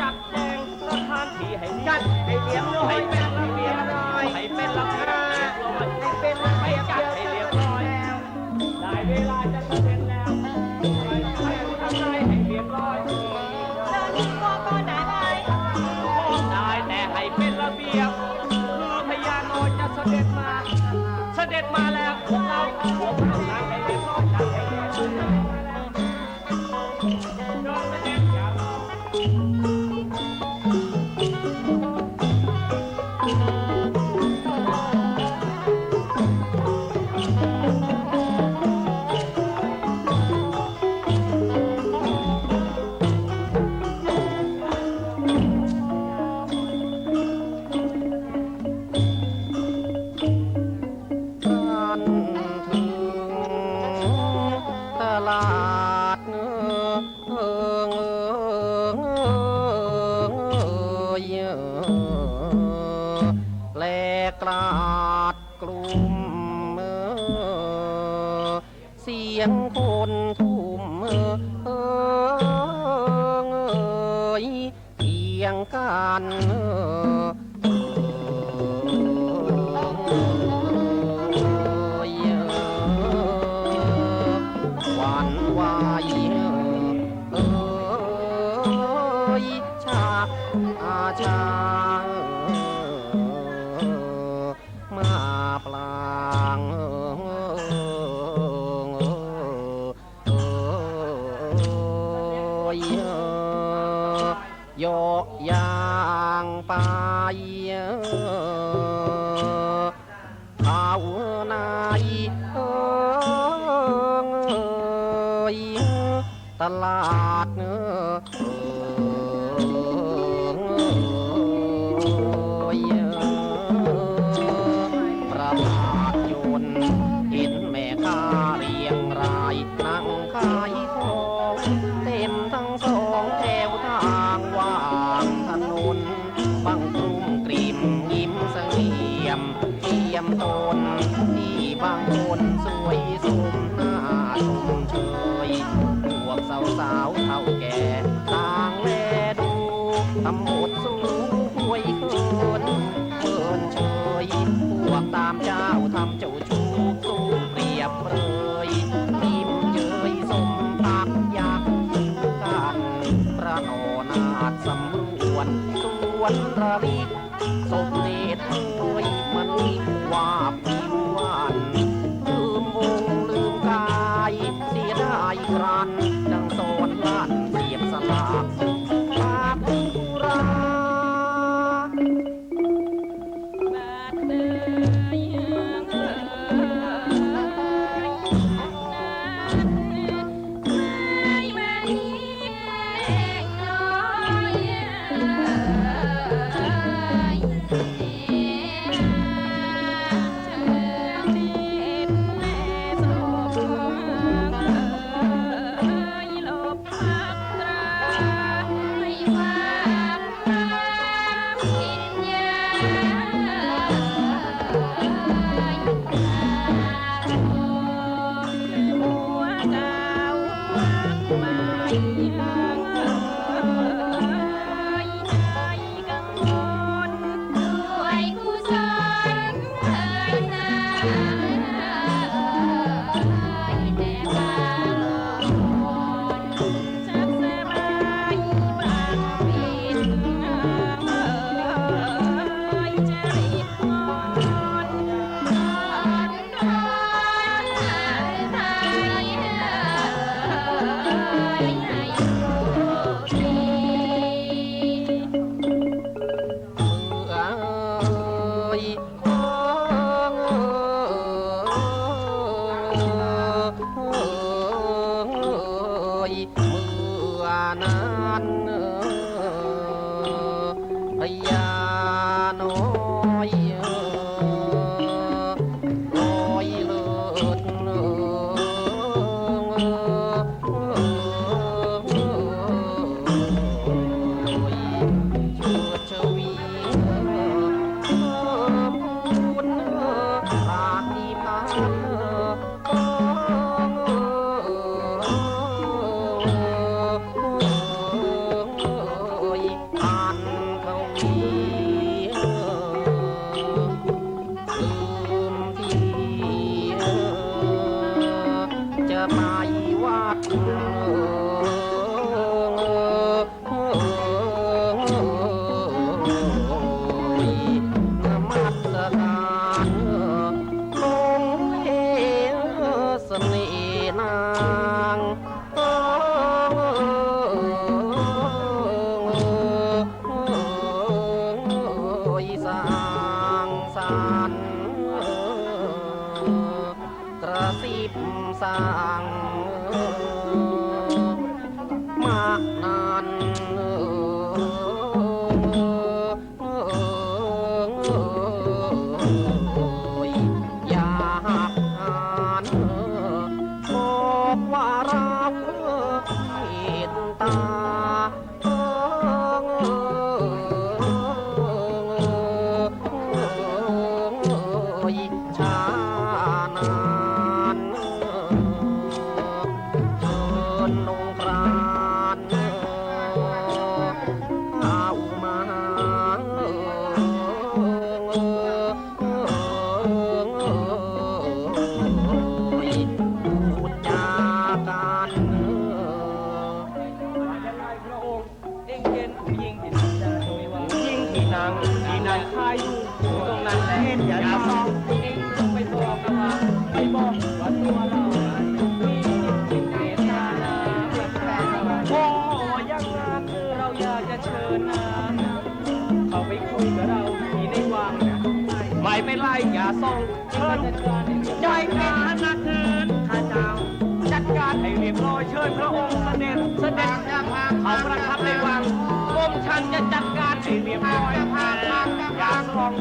จับแดงสถานที่ให้จัดให้เลี้ยให้เป็น เคียงกัน หาดสำรวนสวนระรีสม ผู้หญิงที่นั่งได้ไหมว่าผู้หญิงที่นั่งที่นั่งคายอยู่อยู่ตรงนั้นแหละอย่าซองเอ็งต้องไปบอกนว่าไปบอกว่าตัวเรามีจิตเมตตานะโอ้ยังงานคือเราอยากจะเชิญนะเขาไปคุยกับเราที่ในวังนะไม่เป็นไรอย่าส่งเชิญใจการน กรมฉันจะจัดการให้เรียบร้อยอย่าส่ง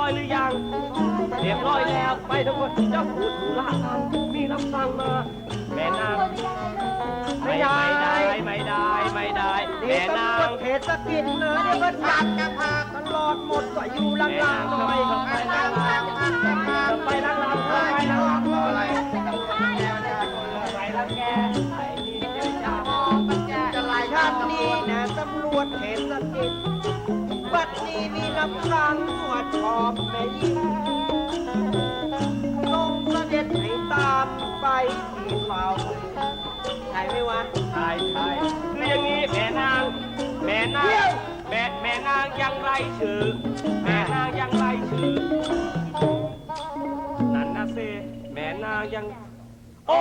รียบร้อยหรือยัง เรียบร้อยแล้วไปทุกคนเจ้าพูดถูละกันมีรับสั่งมาแม่นางไม่ได้ไม่ได้ไม่ได้แม่นางเทศกิจนะเดี๋ยวก็จัดกันพาตลอดหมดก็อยู่ล่างๆหน่อยไปล่างๆไปล่างๆไปล่างๆอะไรไปล่างแก มีน้ำรังหัวชอบแม่ยิงลงเสด็จให้ตามไปที่เฝ้าใช่ไหมวะ ใช่ใช่คืออย่างนี้แม่นาง แม่นาง แม่แม่นางยังไรชื่อ แม่นางยังไรชื่อ นั่นนะสิแม่นางยัง โอ้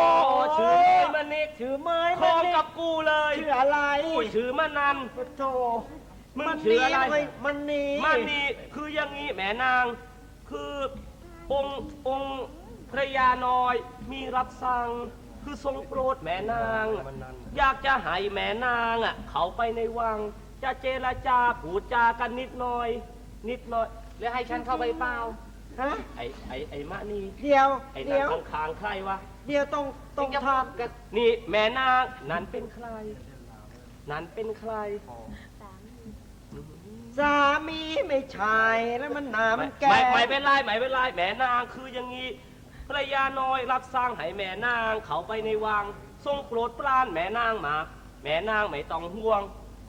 ชื่อมันนี่ถือไม้คองกับกูเลย ชื่ออะไรกูชื่อมันนันโธ่ มึงมันชื่นีออะไรเว้ยมันนีมันนี่คืออย่างนี้แม่นาง คือองค์องค์พระยาน้อยมีรับสั่งคือทรงโปรดแม่นาง อยากจะให้แม่นางอะเขาไปในวัง จะเจรจาพูดจากันนิดหน่อย นิดหน่อยแล้วให้ฉันเข้าไปเปล่าฮะไอ้ไอ้ไอ้มะนี่เดี๋ยวไอ้นั่เดี๋นยวข้างๆใครวะเดี๋ยวต้องต้องทำกันนี่แม่นางนั้นเป็นใคร นั้นเป็นใคร สามีไม่ใช่แล้วมันหนามันแก่ ไม่ไม่เป็นไรไม่เป็นไรแม่นางคืออย่างนี้ภรรยาน้อยรับสร้างให้แม่นางเขาไปในวังทรงโปรดปรานแม่นางมาแม่นางไม่ต้องห่วง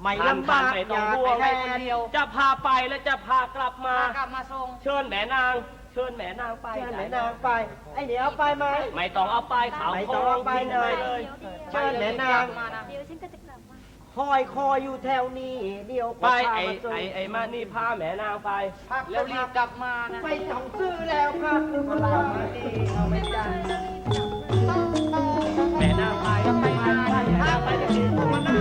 ไม่ท่านลำบากท่นไม่ต้องห่วงอย่าไปคนเดียวจะพาไปและจะพากลับมา กลับมาส่งเชิญแม่นาง เชิญแม่นางไปเชิญแม่นางไป ไอ้เหนียวไปไหม ไม่ต้องเอาไปเขาไม่ต้องเอาไปเลยเลย เชิญแม่นาง เดี๋ยวฉันก็จะกลับมาค อยคอยอยู่แถวนี้ เดี๋ยวไปพาไอ้มาส่งไอ้ไอ้มานี่พาแม่นางไปแล้วรีบกลับมานะไม่ต้องซื้อแล้วครับคนเรามาดีเอาไม่ได้แม่นางไปไปไปไปแม่นางไปจะดีพวกมันนั่ง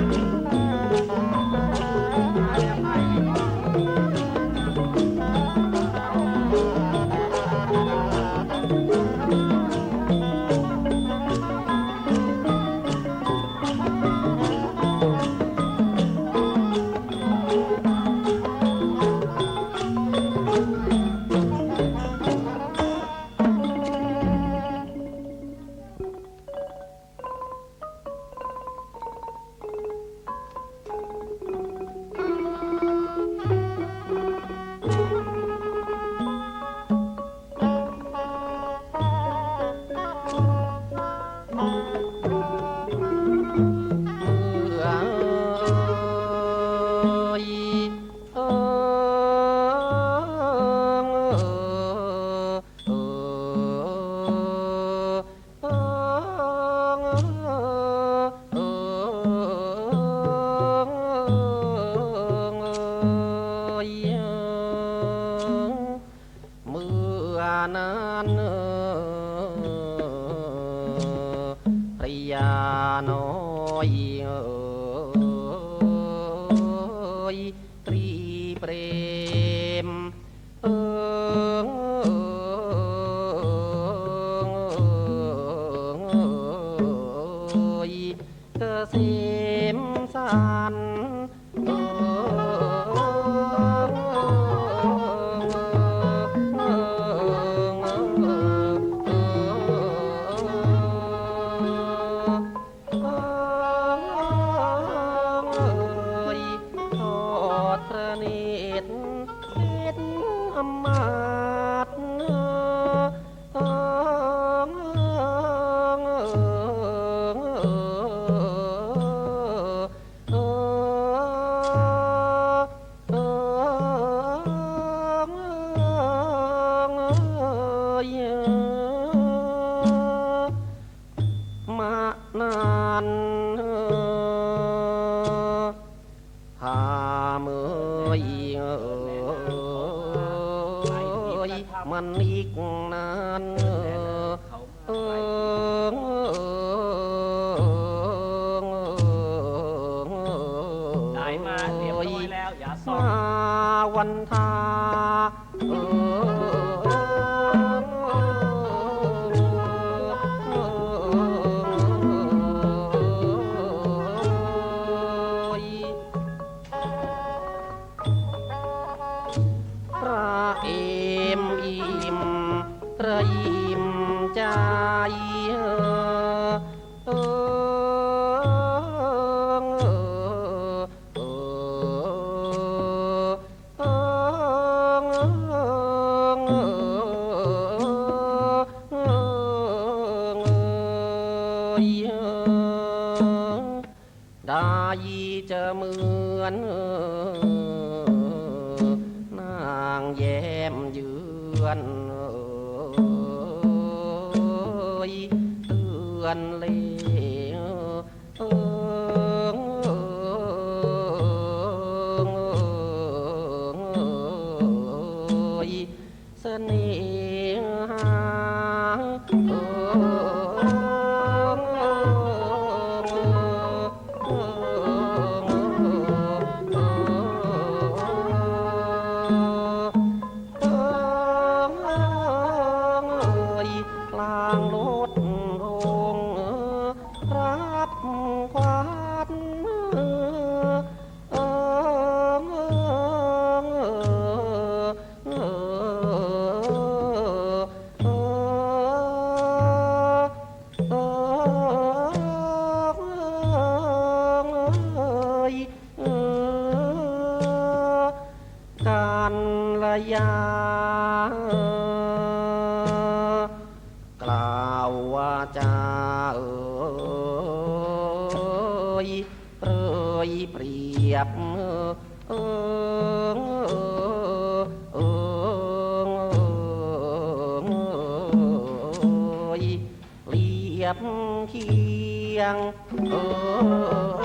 มาเรียบร้อยแล้วอย่าซ่อนวันทาเออ ยีจะเหมือน oh. oh, oh, oh.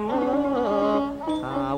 มขาว